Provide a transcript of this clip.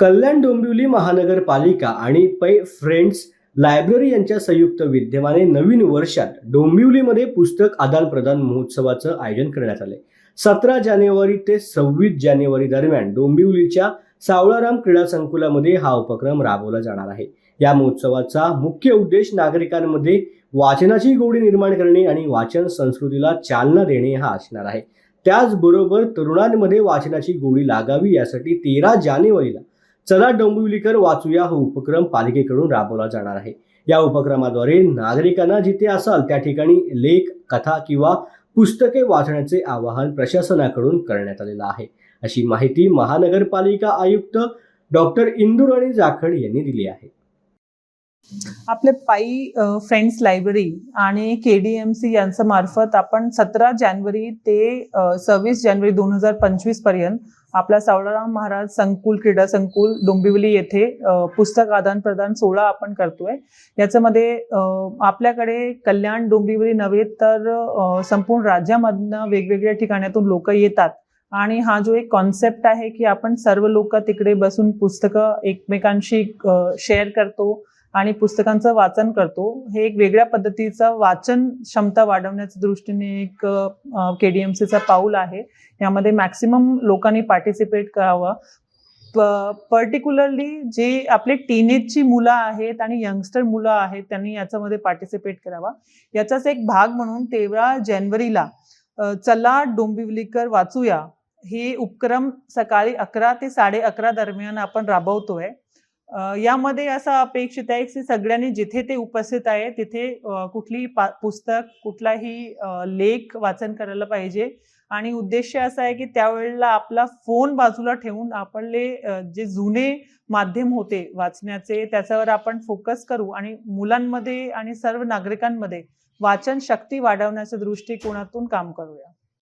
कल्याण डोंबिवली महानगरपालिका आणि पै फ्रेंड्स लायब्ररी यांच्या संयुक्त विद्यमाने नवीन वर्षात डोंबिवलीमध्ये पुस्तक आदान प्रदान महोत्सवाचं आयोजन करण्यात आले सतरा जानेवारी ते सव्वीस जानेवारी दरम्यान डोंबिवलीच्या सावळाराम क्रीडा संकुलामध्ये हा उपक्रम राबवला जाणार आहे. या महोत्सवाचा मुख्य उद्देश नागरिकांमध्ये वाचनाची गोडी निर्माण करणे आणि वाचन संस्कृतीला चालना देणे हा असणार आहे. त्याचबरोबर तरुणांमध्ये वाचनाची गोडी लागावी यासाठी तेरा जानेवारीला चला डोंबिवलीकर वाचूया हा उपक्रम पालिकेकडून राबवला जाणार आहे. या उपक्रमाद्वारे नागरिकांना जिथे असाल त्या ठिकाणी लेख कथा किंवा पुस्तके वाचण्याचे आवाहन प्रशासनाकडून करण्यात आलेलं आहे. अशी माहिती महानगरपालिका आयुक्त डॉक्टर इंदुराणी जाखड यांनी दिली आहे. आपले पायी फ्रेंड्स लायब्ररी आणि के डी एम सी यांच्या मार्फत आपण सतरा जानेवारी ते सव्वीस जानेवारी दोन हजार पंचवीसपर्यंत आपला सावळाराम महाराज संकुल क्रीडा संकुल डोंबिवली येथे पुस्तक आदान प्रदान सोहळा आपण करतोय. याच्यामध्ये आपल्याकडे कल्याण डोंबिवली नव्हे तर संपूर्ण राज्यामधनं वेगवेगळ्या ठिकाणातून लोक येतात. आणि हा जो एक कॉन्सेप्ट आहे की आपण सर्व लोक तिकडे बसून पुस्तकं एकमेकांशी शेअर करतो. आणि पुस्तकांचं वाचन करतो. हे एक वेगळ्या पद्धतीचं वाचन क्षमता वाढवण्याच्या दृष्टीने एक के डी एम सीचा पाऊल आहे. यामध्ये मॅक्सिमम लोकांनी पार्टिसिपेट करावं. पर्टिक्युलरली जे आपले टीनेजची मुलं आहेत आणि यंगस्टर मुलं आहेत त्यांनी याच्यामध्ये पार्टिसिपेट करावा. याचाच एक भाग म्हणून तेरा जानेवारीला चला डोंबिवलीकर वाचूया. हे उपक्रम सकाळी अकरा ते साडे अकरा दरम्यान आपण राबवतोय. यामध्ये असं अपेक्षित आहे की सगळ्यांनी जिथे ते उपस्थित आहे तिथे कुठली कुठलीही पुस्तक कुठलाही लेख वाचन करायला पाहिजे. आणि उद्देश असा आहे की त्यावेळेला आपला फोन बाजूला ठेवून आपले जे जुने माध्यम होते वाचण्याचे त्याच्यावर आपण फोकस करू आणि मुलांमध्ये आणि सर्व नागरिकांमध्ये वाचन शक्ती वाढवण्याच्या दृष्टिकोनातून काम करूया.